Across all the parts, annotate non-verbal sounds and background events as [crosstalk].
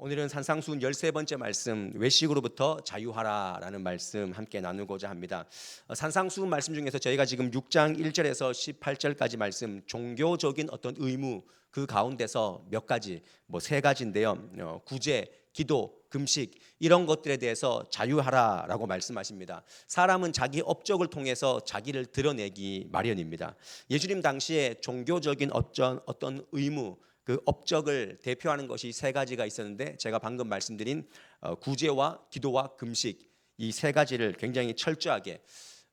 오늘은 산상수훈 13번째 말씀 외식으로부터 자유하라라는 말씀 함께 나누고자 합니다. 어, 산상수훈 말씀 중에서 저희가 지금 6장 1절에서 18절까지 말씀 종교적인 어떤 의무 그 가운데서 몇 가지 뭐 세 가지인데요. 어, 구제, 기도, 금식 이런 것들에 대해서 자유하라라고 말씀하십니다. 사람은 자기 업적을 통해서 자기를 드러내기 마련입니다. 예수님 당시에 종교적인 어떤 어떤 의무 그 업적을 대표하는 것이 세 가지가 있었는데 제가 방금 말씀드린 어, 구제와 기도와 금식 이 세 가지를 굉장히 철저하게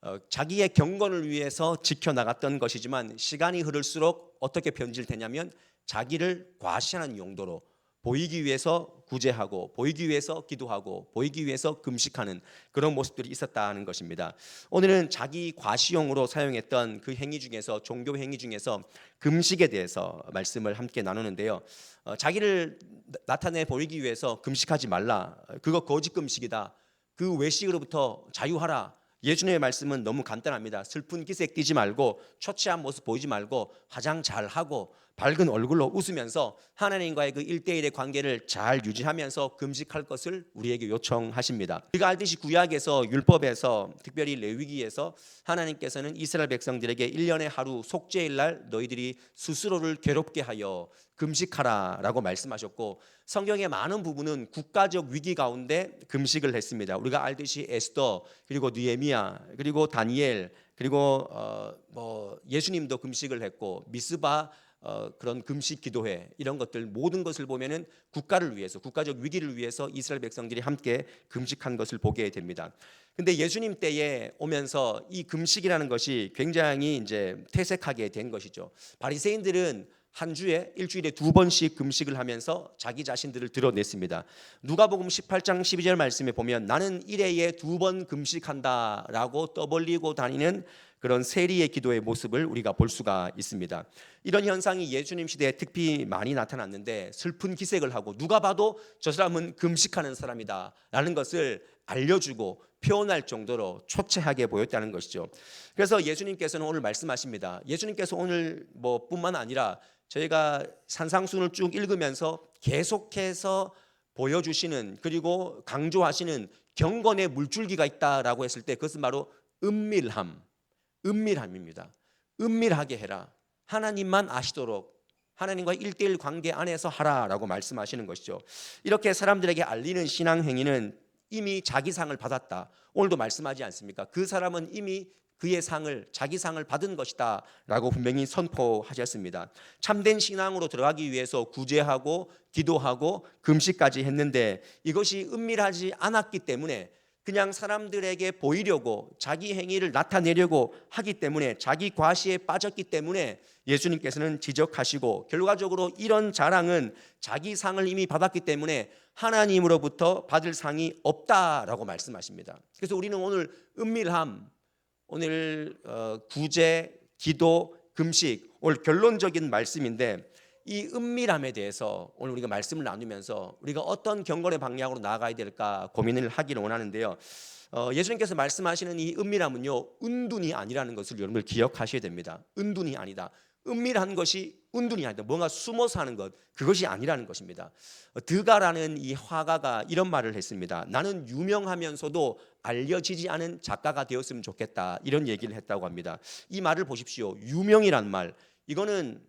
어, 자기의 경건을 위해서 지켜 나갔던 것이지만 시간이 흐를수록 어떻게 변질되냐면 자기를 과시하는 용도로 보이기 위해서 구제하고 보이기 위해서 기도하고 보이기 위해서 금식하는 그런 모습들이 있었다는 것입니다. 오늘은 자기 과시용으로 사용했던 그 행위 중에서 종교 행위 중에서 금식에 대해서 말씀을 함께 나누는데요. 어, 자기를 나- 나타내 보이기 위해서 금식하지 말라. 그거 거짓 금식이다. 그 외식으로부터 자유하라. 예수님의 말씀은 너무 간단합니다. 슬픈 기색 띠지 말고 초췌한 모습 보이지 말고 화장 잘 하고 밝은 얼굴로 웃으면서 하나님과의 그 1대1의 관계를 잘 유지하면서 금식할 것을 우리에게 요청하십니다. 우리가 알듯이 구약에서 율법에서 특별히 레위기에서 하나님께서는 이스라엘 백성들에게 1년에 하루 속죄일 날 너희들이 스스로를 괴롭게 하여 금식하라라고 말씀하셨고 성경의 많은 부분은 국가적 위기 가운데 금식을 했습니다. 우리가 알듯이 에스더 그리고 느헤미야 그리고 다니엘 그리고 어, 뭐 예수님도 금식을 했고 미스바 어, 그런 금식 기도회 이런 것들 모든 것을 보면은 국가를 위해서 국가적 위기를 위해서 이스라엘 백성들이 함께 금식한 것을 보게 됩니다. 근데 예수님 때에 오면서 이 금식이라는 것이 굉장히 이제 퇴색하게 된 것이죠. 바리새인들은 한 주에 일주일에 두 번씩 금식을 하면서 자기 자신들을 드러냈습니다. 누가복음 18장 12절 말씀에 보면 나는 일회에 두 번 금식한다라고 떠벌리고 다니는 그런 세리의 기도의 모습을 우리가 볼 수가 있습니다. 이런 현상이 예수님 시대에 특히 많이 나타났는데 슬픈 기색을 하고 누가 봐도 저 사람은 금식하는 사람이다 라는 것을 알려주고 표현할 정도로 초췌하게 보였다는 것이죠. 그래서 예수님께서는 오늘 말씀하십니다. 예수님께서 오늘 뭐 뿐만 아니라 저희가 산상순을 쭉 읽으면서 계속해서 보여주시는 그리고 강조하시는 경건의 물줄기가 있다라고 했을 때 그것은 바로 은밀함, 은밀함입니다. 은밀하게 해라. 하나님만 아시도록 하나님과 일대일 관계 안에서 하라라고 말씀하시는 것이죠. 이렇게 사람들에게 알리는 신앙 행위는 이미 자기 상을 받았다. 오늘도 말씀하지 않습니까? 그 사람은 이미 그의 상을 자기 상을 받은 것이다라고 분명히 선포하셨습니다. 참된 신앙으로 들어가기 위해서 구제하고 기도하고 금식까지 했는데 이것이 은밀하지 않았기 때문에 그냥 사람들에게 보이려고 자기 행위를 나타내려고 하기 때문에 자기 과시에 빠졌기 때문에 예수님께서는 지적하시고 결과적으로 이런 자랑은 자기 상을 이미 받았기 때문에 하나님으로부터 받을 상이 없다라고 말씀하십니다. 그래서 우리는 오늘 은밀함, 오늘 어, 구제, 기도, 금식 오늘 결론적인 말씀인데 이 은밀함에 대해서 오늘 우리가 말씀을 나누면서 우리가 어떤 경건의 방향으로 나아가야 될까 고민을 하기를 원하는데요. 어, 예수님께서 말씀하시는 이 은밀함은요 은둔이 아니라는 것을 여러분들 기억하셔야 됩니다. 은둔이 아니다. 은밀한 것이 은둔이 아니다. 뭔가 숨어서 하는 것 그것이 아니라는 것입니다. 어, 드가라는 이 화가가 이런 말을 했습니다. 나는 유명하면서도 알려지지 않은 작가가 되었으면 좋겠다. 이런 얘기를 했다고 합니다. 이 말을 보십시오. 유명이란 말 이거는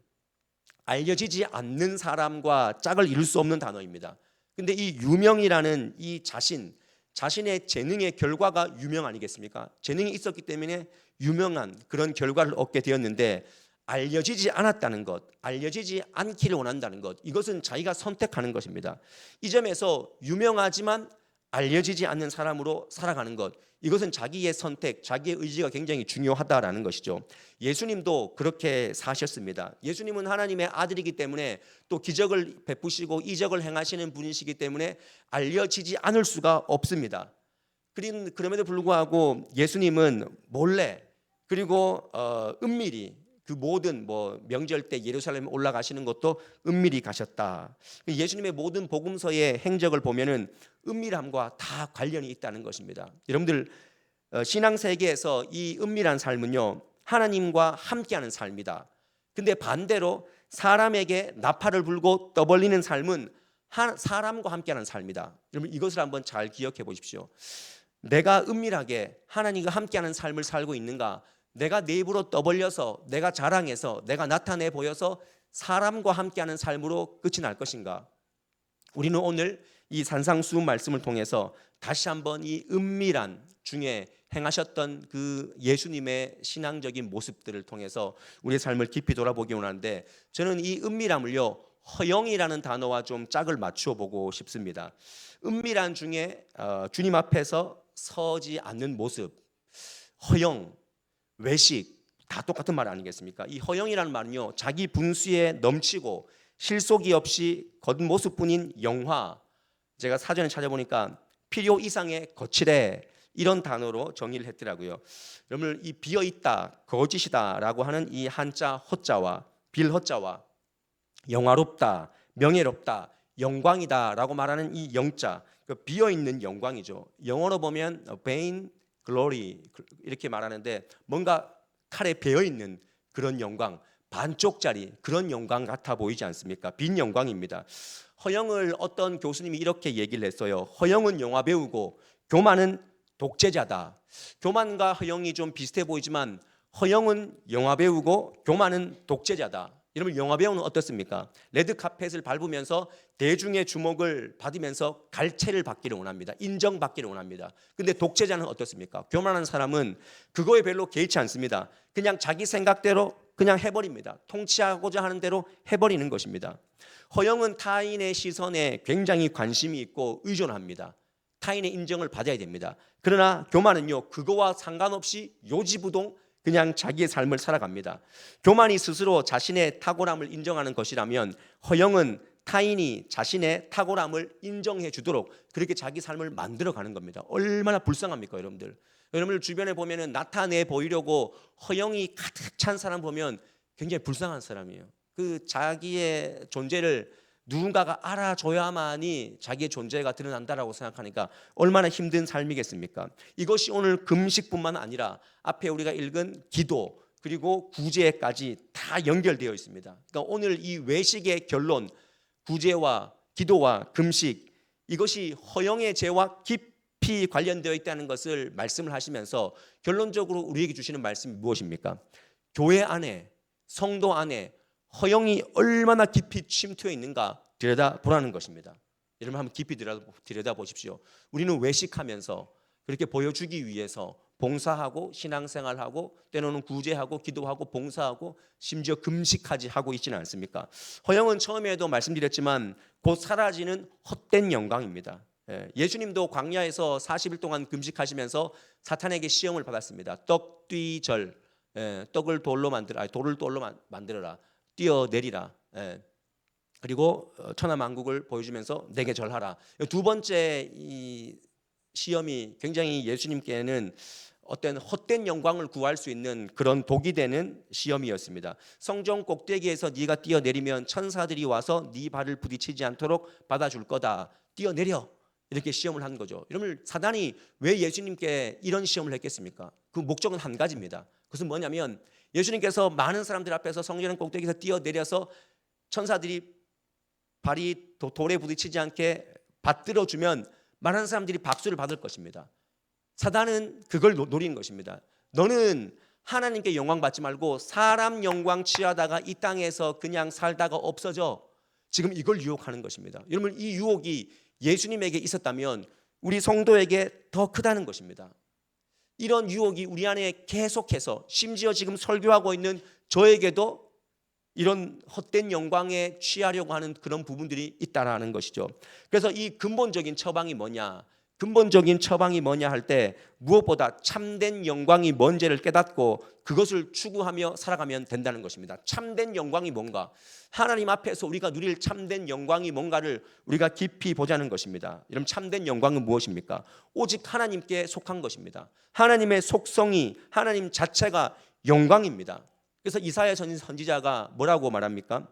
알려지지 않는 사람과 짝을 이룰 수 없는 단어입니다. 근데 이 유명이라는 이 자신, 자신의 재능의 결과가 유명 아니겠습니까? 재능이 있었기 때문에 유명한 그런 결과를 얻게 되었는데 알려지지 않았다는 것, 알려지지 않기를 원한다는 것, 이것은 자기가 선택하는 것입니다. 이 점에서 유명하지만 알려지지 않는 사람으로 살아가는 것, 이것은 자기의 선택, 자기의 의지가 굉장히 중요하다라는 것이죠. 예수님도 그렇게 사셨습니다. 예수님은 하나님의 아들이기 때문에 또 기적을 베푸시고 이적을 행하시는 분이시기 때문에 알려지지 않을 수가 없습니다. 그럼에도 불구하고 예수님은 몰래 그리고 어, 은밀히 그 모든 뭐 명절 때 예루살렘 올라가시는 것도 은밀히 가셨다. 예수님의 모든 복음서의 행적을 보면은 은밀함과 다 관련이 있다는 것입니다. 여러분들 어, 신앙 세계에서 이 은밀한 삶은요 하나님과 함께하는 삶이다. 근데 반대로 사람에게 나팔을 불고 떠벌리는 삶은 하- 사람과 함께하는 삶이다. 여러분 이것을 한번 잘 기억해 보십시오. 내가 은밀하게 하나님과 함께하는 삶을 살고 있는가? 내가 내 입으로 떠벌려서 내가 자랑해서 내가 나타내 보여서 사람과 함께하는 삶으로 끝이 날 것인가? 우리는 오늘 이 산상수훈 말씀을 통해서 다시 한번 이 은밀한 중에 행하셨던 그 예수님의 신앙적인 모습들을 통해서 우리의 삶을 깊이 돌아보기 원하는데 저는 이 은밀함을요 허영이라는 단어와 좀 짝을 맞추어 보고 싶습니다. 은밀한 중에 어, 주님 앞에서 서지 않는 모습, 허영, 외식 다 똑같은 말 아니겠습니까? 이 허영이라는 말은요 자기 분수에 넘치고 실속이 없이 겉모습뿐인 영화 제가 사전에 찾아보니까 필요 이상의 거칠해 이런 단어로 정의를 했더라고요. 여러분 이 비어 있다, 거짓이다라고 하는 이 한자 허자와 빌 허자와 영화롭다, 명예롭다, 영광이다라고 말하는 이 영자 그 비어 있는 영광이죠. 영어로 보면 vain glory 이렇게 말하는데 뭔가 칼에 베어 있는 그런 영광, 반쪽짜리 그런 영광 같아 보이지 않습니까? 빈 영광입니다. 허영을 어떤 교수님이 이렇게 얘기를 했어요. 허영은 영화 배우고 교만은 독재자다. 교만과 허영이 좀 비슷해 보이지만 허영은 영화 배우고 교만은 독재자다. 여러분 영화 배우는 어떻습니까? 레드 카펫을 밟으면서 대중의 주목을 받으면서 갈채를 받기를 원합니다. 인정받기를 원합니다. 근데 독재자는 어떻습니까? 교만한 사람은 그거에 별로 개의치 않습니다. 그냥 자기 생각대로 그냥 해버립니다. 통치하고자 하는 대로 해버리는 것입니다. 허영은 타인의 시선에 굉장히 관심이 있고 의존합니다. 타인의 인정을 받아야 됩니다. 그러나 교만은요 그거와 상관없이 요지부동 그냥 자기의 삶을 살아갑니다. 교만이 스스로 자신의 탁월함을 인정하는 것이라면 허영은 타인이 자신의 탁월함을 인정해 주도록 그렇게 자기 삶을 만들어 가는 겁니다. 얼마나 불쌍합니까, 여러분들? 여러분들 주변에 보면은 나타내 보이려고 허영이 가득 찬 사람 보면 굉장히 불쌍한 사람이에요. 그 자기의 존재를 누군가가 알아줘야만이 자기의 존재가 드러난다라고 생각하니까 얼마나 힘든 삶이겠습니까? 이것이 오늘 금식뿐만 아니라 앞에 우리가 읽은 기도 그리고 구제까지 다 연결되어 있습니다. 그러니까 오늘 이 외식의 결론 구제와 기도와 금식 이것이 허영의 죄와 깊이 관련되어 있다는 것을 말씀을 하시면서 결론적으로 우리에게 주시는 말씀이 무엇입니까? 교회 안에 성도 안에 허영이 얼마나 깊이 침투해 있는가 들여다 보라는 것입니다. 여러분 한번 깊이 들여다 보십시오. 우리는 외식하면서 그렇게 보여주기 위해서 봉사하고 신앙생활하고 때로는 구제하고 기도하고 봉사하고 심지어 금식까지 하고 있지는 않습니까? 허영은 처음에도 말씀드렸지만 곧 사라지는 헛된 영광입니다. 예, 예수님도 광야에서 40일 동안 금식하시면서 사탄에게 시험을 받았습니다. 떡뒤절 예, 떡을 돌로 만들어 돌을 돌로 만- 만들어라 뛰어내리라 예. 그리고 어, 천하만국을 보여주면서 내게 절하라 두 번째 이 시험이 굉장히 예수님께는 어떤 헛된 영광을 구할 수 있는 그런 독이 되는 시험이었습니다. 성전 꼭대기에서 네가 뛰어내리면 천사들이 와서 네 발을 부딪히지 않도록 받아줄 거다. 뛰어내려. 이렇게 시험을 한 거죠. 여러분 사단이 왜 예수님께 이런 시험을 했겠습니까? 그 목적은 한 가지입니다. 그것은 뭐냐면 예수님께서 많은 사람들 앞에서 성전 꼭대기에서 뛰어내려서 천사들이 발이 도- 돌에 부딪히지 않게 받들어 주면 많은 사람들이 박수를 받을 것입니다. 사단은 그걸 노- 노린 것입니다. 너는 하나님께 영광 받지 말고 사람 영광 취하다가 이 땅에서 그냥 살다가 없어져. 지금 이걸 유혹하는 것입니다. 여러분 이 유혹이 예수님에게 있었다면 우리 성도에게 더 크다는 것입니다. 이런 유혹이 우리 안에 계속해서 심지어 지금 설교하고 있는 저에게도 이런 헛된 영광에 취하려고 하는 그런 부분들이 있다라는 것이죠. 그래서 이 근본적인 처방이 뭐냐? 근본적인 처방이 뭐냐 할 때 무엇보다 참된 영광이 뭔지를 깨닫고 그것을 추구하며 살아가면 된다는 것입니다. 참된 영광이 뭔가? 하나님 앞에서 우리가 누릴 참된 영광이 뭔가를 우리가 깊이 보자는 것입니다. 여러분 참된 영광은 무엇입니까? 오직 하나님께 속한 것입니다. 하나님의 속성이 하나님 자체가 영광입니다. 그래서 이사야 전- 선지자가 뭐라고 말합니까?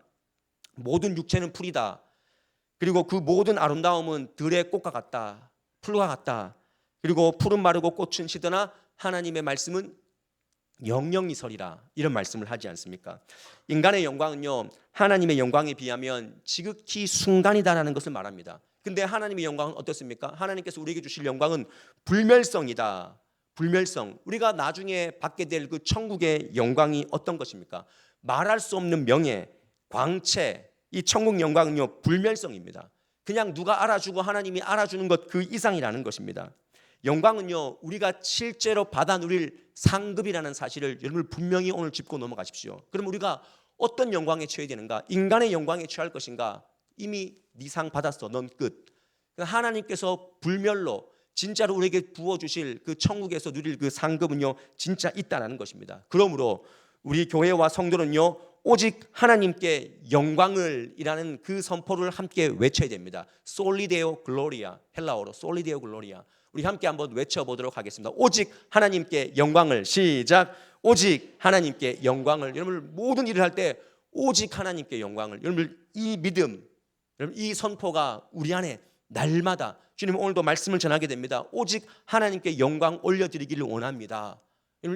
모든 육체는 풀이다. 그리고 그 모든 아름다움은 들의 꽃과 같다. 풀과 같다. 그리고 풀은 마르고 꽃은 시드나 하나님의 말씀은 영영이 서리라 이런 말씀을 하지 않습니까? 인간의 영광은요 하나님의 영광에 비하면 지극히 순간이다라는 것을 말합니다. 근데 하나님의 영광은 어떻습니까? 하나님께서 우리에게 주실 영광은 불멸성이다. 불멸성. 우리가 나중에 받게 될 그 천국의 영광이 어떤 것입니까? 말할 수 없는 명예, 광채. 이 천국 영광은요 불멸성입니다. 그냥 누가 알아주고 하나님이 알아주는 것 그 이상이라는 것입니다. 영광은요 우리가 실제로 받아 누릴 상급이라는 사실을 여러분 분명히 오늘 짚고 넘어가십시오. 그럼 우리가 어떤 영광에 취해야 되는가? 인간의 영광에 취할 것인가? 이미 네 상 받았어. 넌 끝. 그러니까 하나님께서 불멸로 진짜로 우리에게 부어 주실 그 천국에서 누릴 그 상급은요 진짜 있다라는 것입니다. 그러므로 우리 교회와 성도는요 오직 하나님께 영광을 이라는 그 선포를 함께 외쳐야 됩니다. 솔리데오 글로리아 헬라어로 솔리데오 글로리아 우리 함께 한번 외쳐보도록 하겠습니다. 오직 하나님께 영광을 시작. 오직 하나님께 영광을 여러분 모든 일을 할 때 오직 하나님께 영광을 여러분 이 믿음 여러분 이 선포가 우리 안에 날마다 주님 오늘도 말씀을 전하게 됩니다. 오직 하나님께 영광 올려드리기를 원합니다.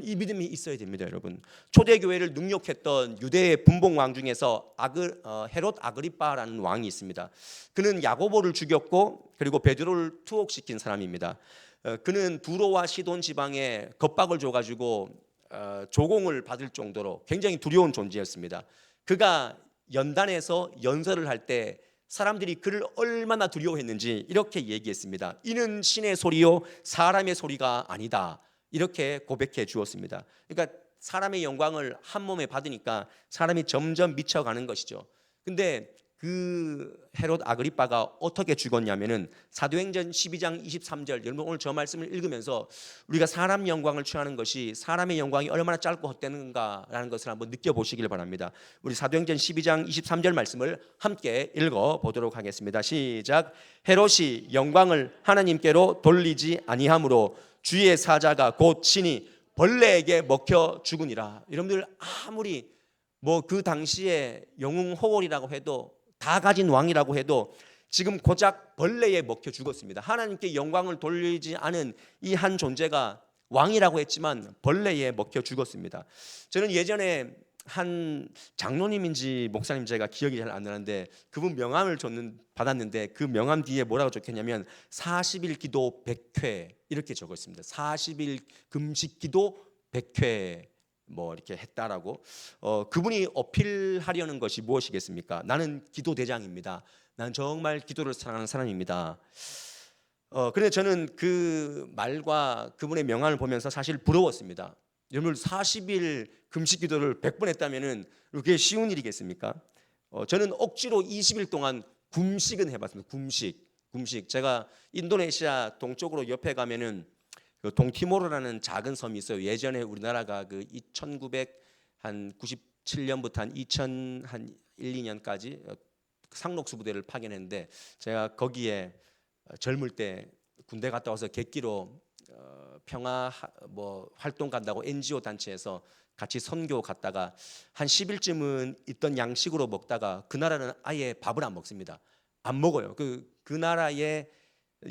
이 믿음이 있어야 됩니다, 여러분. 초대 교회를 능욕했던 유대의 분봉 왕 중에서 아그 어, 헤롯 아그리빠라는 왕이 있습니다. 그는 야고보를 죽였고 그리고 베드로를 투옥시킨 사람입니다. 어, 그는 두로와 시돈 지방에 겁박을 줘 가지고 어, 조공을 받을 정도로 굉장히 두려운 존재였습니다. 그가 연단에서 연설을 할 때 사람들이 그를 얼마나 두려워했는지 이렇게 얘기했습니다. 이는 신의 소리요 사람의 소리가 아니다. 이렇게 고백해 주었습니다. 그러니까 사람의 영광을 한 몸에 받으니까 사람이 점점 미쳐가는 것이죠. 근데 그 헤롯 아그리빠가 어떻게 죽었냐면은 사도행전 12장 23절 여러분 오늘 저 말씀을 읽으면서 우리가 사람 영광을 취하는 것이 사람의 영광이 얼마나 짧고 헛되는가라는 것을 한번 느껴보시길 바랍니다. 우리 사도행전 12장 23절 말씀을 함께 읽어 보도록 하겠습니다. 시작. 헤롯이 영광을 하나님께로 돌리지 아니하므로 주의 사자가 곧 신이 벌레에게 먹혀 죽으니라. 여러분들 아무리 뭐 그 당시에 영웅 호월이라고 해도 다 가진 왕이라고 해도 지금 고작 벌레에 먹혀 죽었습니다. 하나님께 영광을 돌리지 않은 이 한 존재가 왕이라고 했지만 벌레에 먹혀 죽었습니다. 저는 예전에 한 장로님인지 목사님 제가 기억이 잘 안 나는데 그분 명함을 줬는 받았는데 그 명함 뒤에 뭐라고 적혔냐면 40일 기도 100회 이렇게 적어 있습니다. 40일 금식 기도 100회 뭐 이렇게 했다라고 어 그분이 어필하려는 것이 무엇이겠습니까? 나는 기도 대장입니다. 난 정말 기도를 사랑하는 사람입니다. 어 그런데 저는 그 말과 그분의 명함을 보면서 사실 부러웠습니다. 여러분 40일 금식 기도를 100번 했다면은 그게 쉬운 일이겠습니까? 어 저는 억지로 20일 동안 굶식은 해봤습니다. 굶식, 굶식. 제가 인도네시아 동쪽으로 옆에 가면은 그 동티모르라는 작은 섬이 있어요. 예전에 우리나라가 그 1997년부터 한 2000 한 1, 2년까지 상록수 부대를 파견했는데 제가 거기에 젊을 때 군대 갔다 와서 객기로 어, 평화 하- 뭐 활동 간다고 NGO 단체에서 같이 선교 갔다가 한 10일쯤은 있던 양식으로 먹다가 그 나라는 아예 밥을 안 먹습니다. 안 먹어요. 그 그 나라의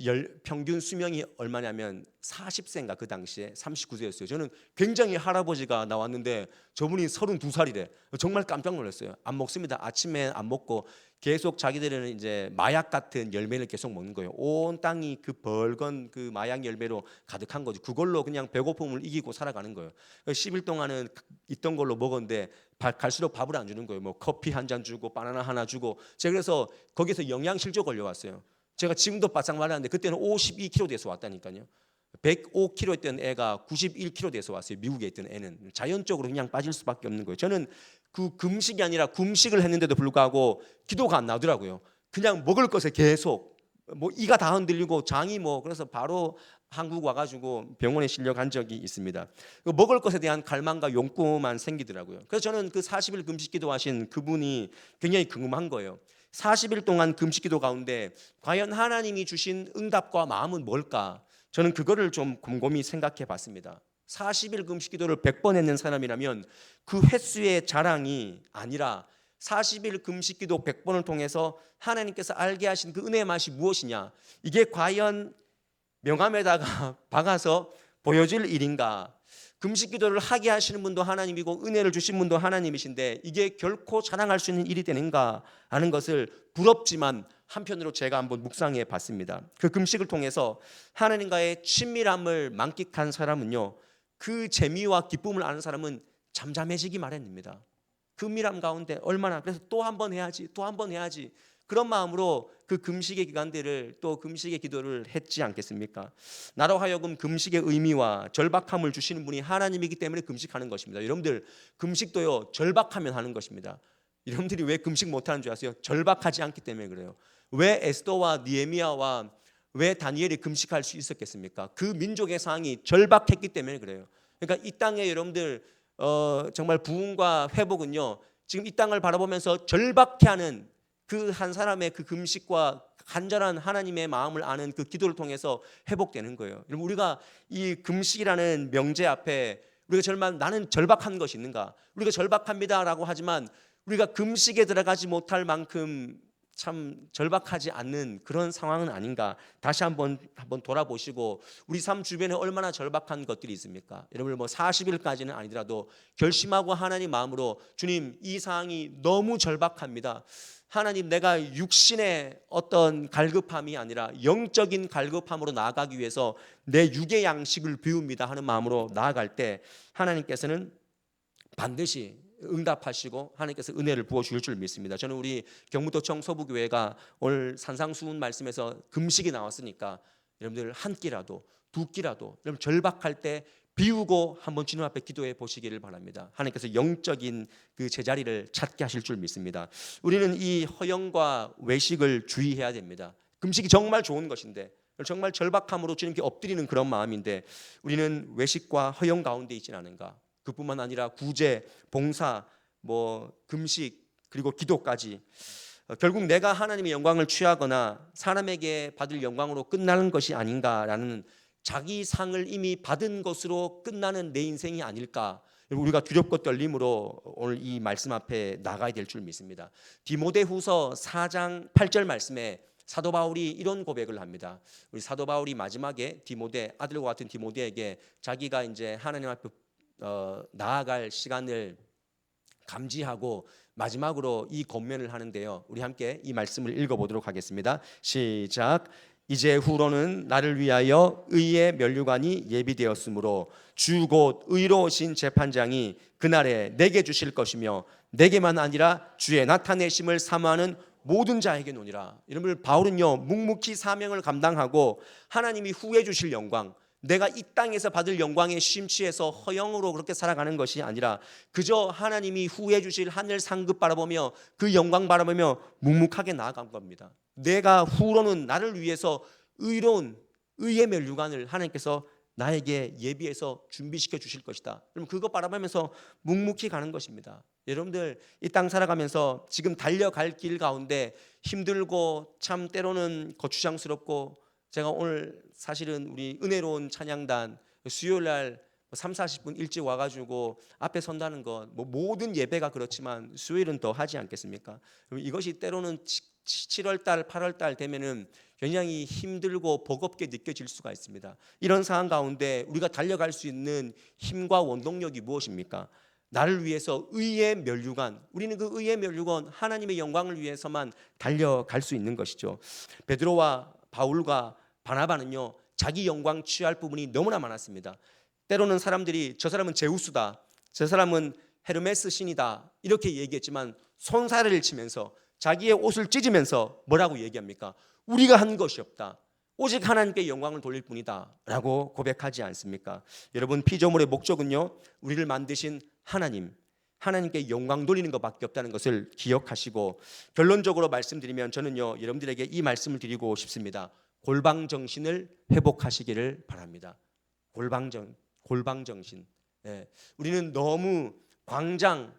열, 평균 수명이 얼마냐면 40세인가 그 당시에 39세였어요. 저는 굉장히 할아버지가 나왔는데 저분이 32살이래. 정말 깜짝 놀랐어요. 안 먹습니다. 아침에 안 먹고 계속 자기들은 이제 마약 같은 열매를 계속 먹는 거예요. 온 땅이 그 벌건 그 마약 열매로 가득한 거지. 그걸로 그냥 배고픔을 이기고 살아가는 거예요. 10일 동안은 있던 걸로 먹었는데 바- 갈수록 밥을 안 주는 거예요. 뭐 커피 한 잔 주고 바나나 하나 주고 제가 그래서 거기서 영양실조 걸려왔어요. 제가 지금도 바싹 말하는데 그때는 52kg 돼서 왔다니까요. 105kg 했던 애가 91kg 돼서 왔어요. 미국에 있던 애는 자연적으로 그냥 빠질 수밖에 없는 거예요. 저는 그 금식이 아니라 금식을 했는데도 불구하고 기도가 안 나오더라고요. 그냥 먹을 것에 계속 뭐 이가 다 흔들리고 장이 뭐 그래서 바로 한국 와가지고 병원에 실려간 적이 있습니다. 그 먹을 것에 대한 갈망과 욕구만 생기더라고요. 그래서 저는 그 40일 금식 기도하신 그분이 굉장히 궁금한 거예요. 40일 동안 금식 기도 가운데 과연 하나님이 주신 응답과 마음은 뭘까? 저는 그거를 좀 곰곰이 생각해 봤습니다. 40일 금식 기도를 100번 했는 사람이라면 그 횟수의 자랑이 아니라 40일 금식 기도 100번을 통해서 하나님께서 알게 하신 그 은혜의 맛이 무엇이냐? 이게 과연 명함에다가 [laughs] 박아서 보여줄 일인가? 금식 기도를 하게 하시는 분도 하나님이고 은혜를 주신 분도 하나님이신데 이게 결코 자랑할 수 있는 일이 되는가 하는 것을 부럽지만 한편으로 제가 한번 묵상해 봤습니다. 그 금식을 통해서 하나님과의 친밀함을 만끽한 사람은요. 그 재미와 기쁨을 아는 사람은 잠잠해지기 마련입니다. 그 밀함 가운데 얼마나 그래서 또 한 번 해야지 또 한 번 해야지 그런 마음으로 그 금식의 기간들을 또 금식의 기도를 했지 않겠습니까? 나로 하여금 금식의 의미와 절박함을 주시는 분이 하나님이기 때문에 금식하는 것입니다. 여러분들 금식도요 절박하면 하는 것입니다. 여러분들이 왜 금식 못하는 줄 아세요? 절박하지 않기 때문에 그래요. 왜 에스더와 니에미아와 왜 다니엘이 금식할 수 있었겠습니까? 그 민족의 상황이 절박했기 때문에 그래요. 그러니까 이 땅에 여러분들 어, 정말 부흥과 회복은요. 지금 이 땅을 바라보면서 절박해 하는 그 한 사람의 그 금식과 간절한 하나님의 마음을 아는 그 기도를 통해서 회복되는 거예요. 여러분 우리가 이 금식이라는 명제 앞에 우리가 절만 나는 절박한 것이 있는가? 우리가 절박합니다라고 하지만 우리가 금식에 들어가지 못할 만큼 참 절박하지 않는 그런 상황은 아닌가 다시 한번 한번 돌아보시고 우리 삶 주변에 얼마나 절박한 것들이 있습니까? 여러분 뭐 40일까지는 아니더라도 결심하고 하나님 마음으로 주님 이 상황이 너무 절박합니다. 하나님 내가 육신의 어떤 갈급함이 아니라 영적인 갈급함으로 나아가기 위해서 내 육의 양식을 비웁니다 하는 마음으로 나아갈 때 하나님께서는 반드시 응답하시고 하나님께서 은혜를 부어 주실 줄 믿습니다. 저는 우리 경북도청 서부교회가 오늘 산상수훈 말씀에서 금식이 나왔으니까 여러분들 한 끼라도 두 끼라도 여러분 절박할 때 비우고 한번 주님 앞에 기도해 보시기를 바랍니다. 하나님께서 영적인 그 제자리를 찾게 하실 줄 믿습니다. 우리는 이 허영과 외식을 주의해야 됩니다. 금식이 정말 좋은 것인데 정말 절박함으로 주님께 엎드리는 그런 마음인데 우리는 외식과 허영 가운데 있지는 않은가? 그뿐만 아니라 구제, 봉사, 뭐 금식 그리고 기도까지 어, 결국 내가 하나님의 영광을 취하거나 사람에게 받을 영광으로 끝나는 것이 아닌가라는 자기 상을 이미 받은 것으로 끝나는 내 인생이 아닐까 우리가 두렵고 떨림으로 오늘 이 말씀 앞에 나가야 될 줄 믿습니다. 디모데후서 4장 8절 말씀에 사도 바울이 이런 고백을 합니다. 우리 사도 바울이 마지막에 디모데 아들과 같은 디모데에게 자기가 이제 하나님 앞에 어, 나아갈 시간을 감지하고 마지막으로 이 권면을 하는데요. 우리 함께 이 말씀을 읽어보도록 하겠습니다. 시작. 이제 후로는 나를 위하여 의의 면류관이 예비되었으므로 주 곧 의로우신 재판장이 그날에 내게 주실 것이며 내게만 아니라 주의 나타내심을 사모하는 모든 자에게 노니라. 여러분 바울은요 묵묵히 사명을 감당하고 하나님이 후해 주실 영광 내가 이 땅에서 받을 영광에 심취해서 허영으로 그렇게 살아가는 것이 아니라 그저 하나님이 후해 주실 하늘 상급 바라보며 그 영광 바라보며 묵묵하게 나아간 겁니다. 내가 후로는 나를 위해서 의로운 의의 멸류관을 하나님께서 나에게 예비해서 준비시켜 주실 것이다. 그럼 그거 바라보면서 묵묵히 가는 것입니다. 여러분들 이 땅 살아가면서 지금 달려갈 길 가운데 힘들고 참 때로는 거추장스럽고 제가 오늘 사실은 우리 은혜로운 찬양단 수요일 날 3, 뭐 40분 일찍 와가지고 앞에 선다는 것, 뭐 모든 예배가 그렇지만 수요일은 더 하지 않겠습니까? 이것이 때로는 7월 달, 8월 달 되면은 굉장히 힘들고 버겁게 느껴질 수가 있습니다. 이런 상황 가운데 우리가 달려갈 수 있는 힘과 원동력이 무엇입니까? 나를 위해서 의의 멸류관, 우리는 그 의의 멸류관, 하나님의 영광을 위해서만 달려갈 수 있는 것이죠. 베드로와 바울과 바나바는요 자기 영광 취할 부분이 너무나 많았습니다. 때로는 사람들이 저 사람은 제우스다, 저 사람은 헤르메스 신이다 이렇게 얘기했지만 손사래를 치면서 자기의 옷을 찢으면서 뭐라고 얘기합니까? 우리가 한 것이 없다. 오직 하나님께 영광을 돌릴 뿐이다라고 고백하지 않습니까? 여러분 피조물의 목적은요 우리를 만드신 하나님, 하나님께 영광 돌리는 것밖에 없다는 것을 기억하시고 결론적으로 말씀드리면 저는요 여러분들에게 이 말씀을 드리고 싶습니다. 골방 정신을 회복하시기를 바랍니다. 골방정 골방 정신. 예. 우리는 너무 광장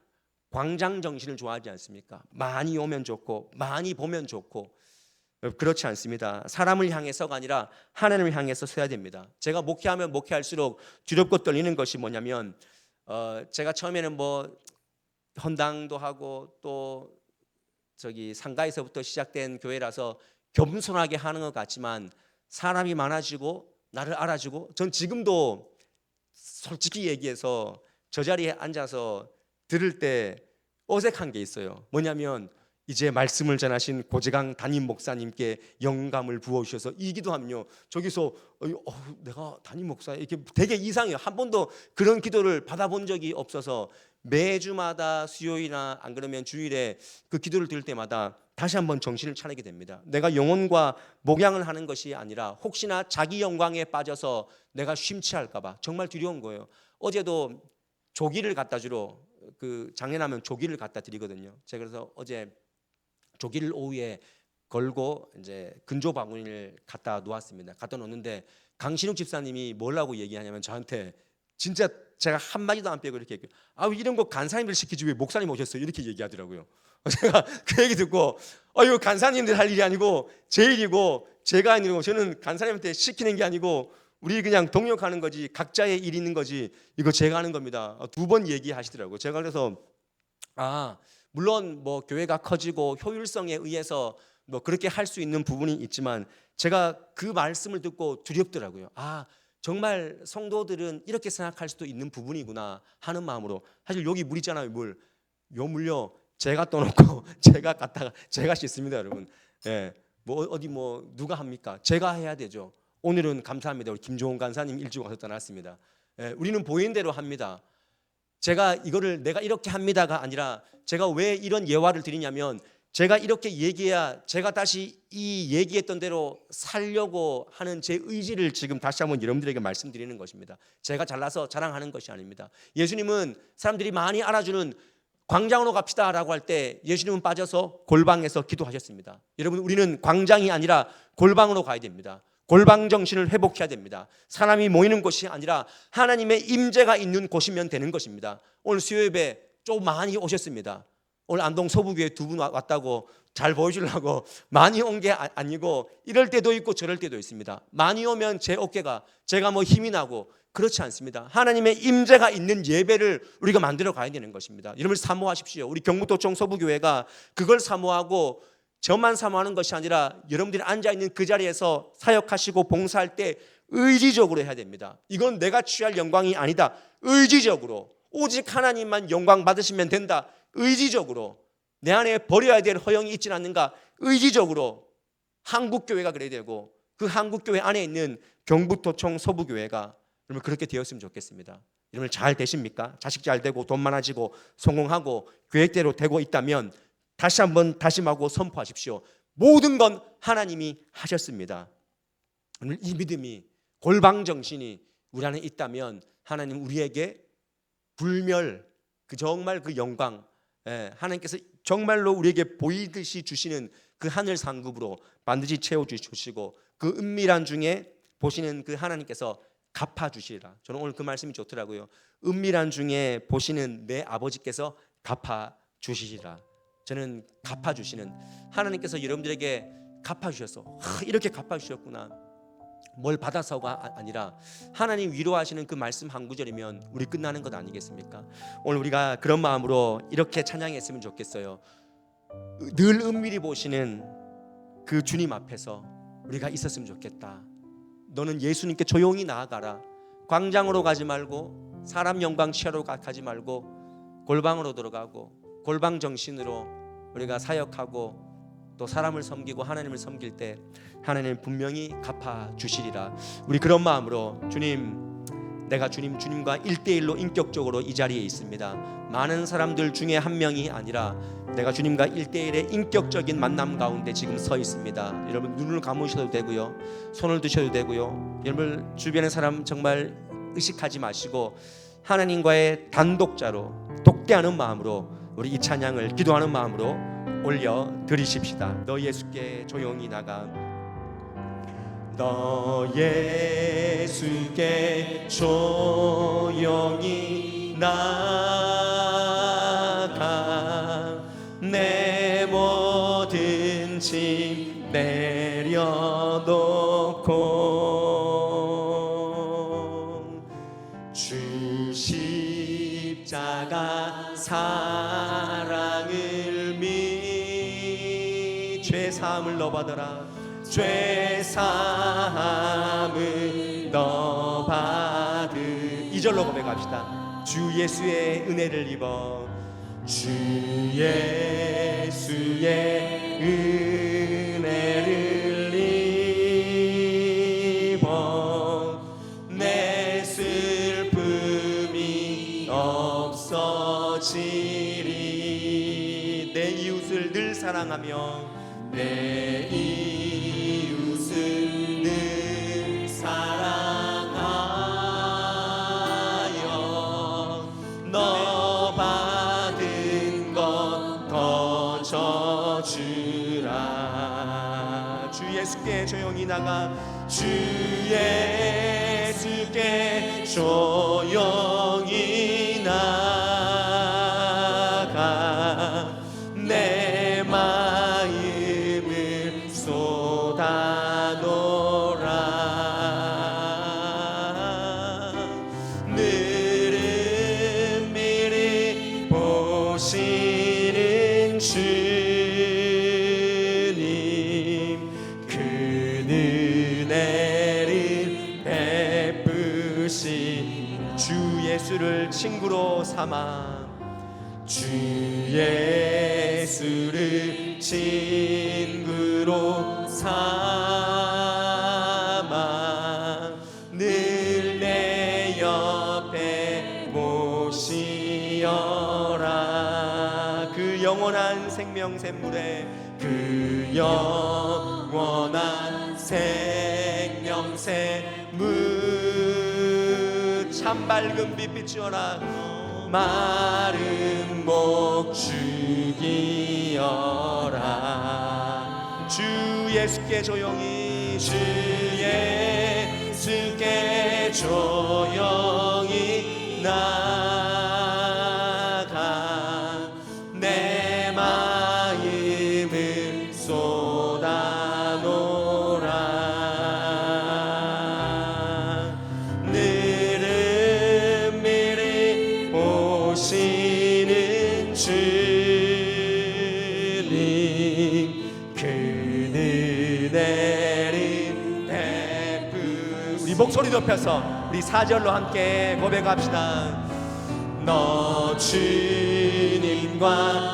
광장 정신을 좋아하지 않습니까? 많이 오면 좋고 많이 보면 좋고 그렇지 않습니다. 사람을 향해서가 아니라 하나님을 향해서 서야 됩니다. 제가 목회하면 목회할수록 두렵고 떨리는 것이 뭐냐면 어, 제가 처음에는 뭐 헌당도 하고 또 저기 상가에서부터 시작된 교회라서 겸손하게 하는 것 같지만 사람이 많아지고 나를 알아주고 전 지금도 솔직히 얘기해서 저 자리에 앉아서 들을 때 어색한 게 있어요. 뭐냐면 이제 말씀을 전하신 고재강 담임 목사님께 영감을 부어 주셔서 이 기도하면요. 저기서 어이, 어, 내가 담임 목사 이렇게 되게 이상해요. 한 번도 그런 기도를 받아본 적이 없어서 매주마다 수요일이나 안 그러면 주일에 그 기도를 들을 때마다 다시 한번 정신을 차리게 됩니다. 내가 영혼과 목양을 하는 것이 아니라 혹시나 자기 영광에 빠져서 내가 심취할까봐 정말 두려운 거예요. 어제도 조기를 갖다 주러 그 장례나면 조기를 갖다 드리거든요. 제가 그래서 어제 조기를 오후에 걸고 이제 근조 바구니를 갖다 놓았습니다. 갖다 놓는데 강신욱 집사님이 뭐라고 얘기하냐면 저한테 진짜 제가 한 마디도 안 빼고 이렇게 얘기해요. 아 이런 거 간사님들 시키지 왜 목사님 오셨어요? 이렇게 얘기하더라고요. [laughs] 제가 그 얘기 듣고 아 이거 간사님들 할 일이 아니고 제 일이고 제가 아니고 저는 간사님한테 시키는 게 아니고 우리 그냥 동력하는 거지 각자의 일 있는 거지 이거 제가 하는 겁니다. 두 번 얘기하시더라고요. 제가 그래서 아 물론 뭐 교회가 커지고 효율성에 의해서 뭐 그렇게 할 수 있는 부분이 있지만 제가 그 말씀을 듣고 두렵더라고요. 아 정말 성도들은 이렇게 생각할 수도 있는 부분이구나 하는 마음으로 사실 여기 물 있잖아요 물. 요 물요 제가 떠놓고 [laughs] 제가 갖다가 제가 씻습니다 여러분. 예. 뭐 어디 뭐 누가 합니까? 제가 해야 되죠. 오늘은 감사합니다. 우리 김종훈 간사님 일찍 와서 떠났습니다. 예, 우리는 보이는 대로 합니다. 제가 이거를 내가 이렇게 합니다가 아니라 제가 왜 이런 예화를 드리냐면 제가 이렇게 얘기해야 제가 다시 이 얘기했던 대로 살려고 하는 제 의지를 지금 다시 한번 여러분들에게 말씀드리는 것입니다. 제가 잘나서 자랑하는 것이 아닙니다. 예수님은 사람들이 많이 알아주는 광장으로 갑시다 라고 할 때 예수님은 빠져서 골방에서 기도하셨습니다. 여러분 우리는 광장이 아니라 골방으로 가야 됩니다. 골방 정신을 회복해야 됩니다. 사람이 모이는 곳이 아니라 하나님의 임재가 있는 곳이면 되는 것입니다. 오늘 수요예배 좀 많이 오셨습니다. 오늘 안동 서부교회 두 분 왔다고 잘 보여주려고 [laughs] 많이 온 게 아니고 이럴 때도 있고 저럴 때도 있습니다. 많이 오면 제 어깨가 제가 뭐 힘이 나고 그렇지 않습니다. 하나님의 임재가 있는 예배를 우리가 만들어 가야 되는 것입니다. 여러분 사모하십시오. 우리 경북도청 서부교회가 그걸 사모하고 저만 사모하는 것이 아니라 여러분들이 앉아 있는 그 자리에서 사역하시고 봉사할 때 의지적으로 해야 됩니다. 이건 내가 취할 영광이 아니다. 의지적으로 오직 하나님만 영광 받으시면 된다. 의지적으로 내 안에 버려야 될 허영이 있지는 않는가? 의지적으로 한국 교회가 그래야 되고 그 한국 교회 안에 있는 경북도청 서부 교회가 여러분 그렇게 되었으면 좋겠습니다. 여러분 잘 되십니까? 자식 잘 되고 돈 많아지고 성공하고 계획대로 되고 있다면 다시 한번 다짐하고 선포하십시오. 모든 건 하나님이 하셨습니다. 오늘 이 믿음이 골방 정신이 우리 안에 있다면 하나님 우리에게 불멸 그 정말 그 영광 예, 하나님께서 정말로 우리에게 보이듯이 주시는 그 하늘 상급으로 반드시 채워 주시고 그 은밀한 중에 보시는 그 하나님께서 갚아 주시리라. 저는 오늘 그 말씀이 좋더라고요. 은밀한 중에 보시는 내 아버지께서 갚아 주시리라. 저는 갚아 주시는 하나님께서 여러분들에게 갚아 주셔서 이렇게 갚아 주셨구나. 뭘 받아서가 아니라 하나님 위로하시는 그 말씀 한 구절이면 우리 끝나는 것 아니겠습니까? 오늘 우리가 그런 마음으로 이렇게 찬양했으면 좋겠어요. 늘 은밀히 보시는 그 주님 앞에서 우리가 있었으면 좋겠다. 너는 예수님께 조용히 나아가라. 광장으로 가지 말고 사람 영광 취하러 가지 말고 골방으로 들어가고 골방 정신으로 우리가 사역하고 또 사람을 섬기고 하나님을 섬길 때 하나님 분명히 갚아 주시리라. 우리 그런 마음으로 주님 내가 주님 주님과 일대일로 인격적으로 이 자리에 있습니다. 많은 사람들 중에 한 명이 아니라 내가 주님과 일대일의 인격적인 만남 가운데 지금 서 있습니다. 여러분 눈을 감으셔도 되고요. 손을 드셔도 되고요. 여러분 주변의 사람 정말 의식하지 마시고 하나님과의 단독자로 독대하는 마음으로 우리 이 찬양을 기도하는 마음으로 올려 드리십시다. 너 예수께 조용히 나가 너 예수께 조용히 나가 내 모든 짐 내려놓고 너 받아라. 죄 사함을 너 받으 2절로 고백합시다. 주 예수의 은혜를 입어. 주 예수의 은혜를 입어. 내 슬픔이 없어지리. 내 이웃을 늘 사랑하며 내 이웃을 늘 사랑하여 너 받은 것 거저주라. 주 예수께 조용히 나가. 주 예수께 조용히 친구로 삼아 주 예수를 친구로 삼아 늘 내 옆에 모시어라. 그 영원한 생명 샘물에 그 영원한 생명 샘물. 참 밝은 빛 비추어라 마른 목 죽이어라. 주 예수께 조용히. 주 예수께 조용히 높여서 우리 사절로 함께 고백합시다. 너 주님과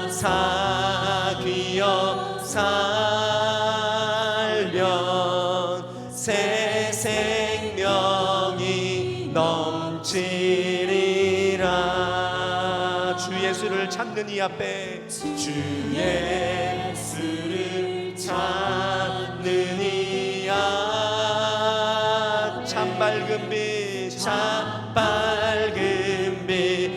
사귀어 살면 새 생명이 넘치리라. 주 예수를 찾는 이 앞에 주 예수 밝은 빛 참 밝은 빛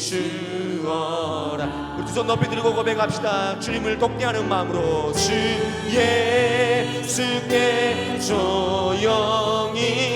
비추어라. 우리 두 손 높이 들고 고백합시다. 주님을 돕게하는 마음으로 주 예수께 조용히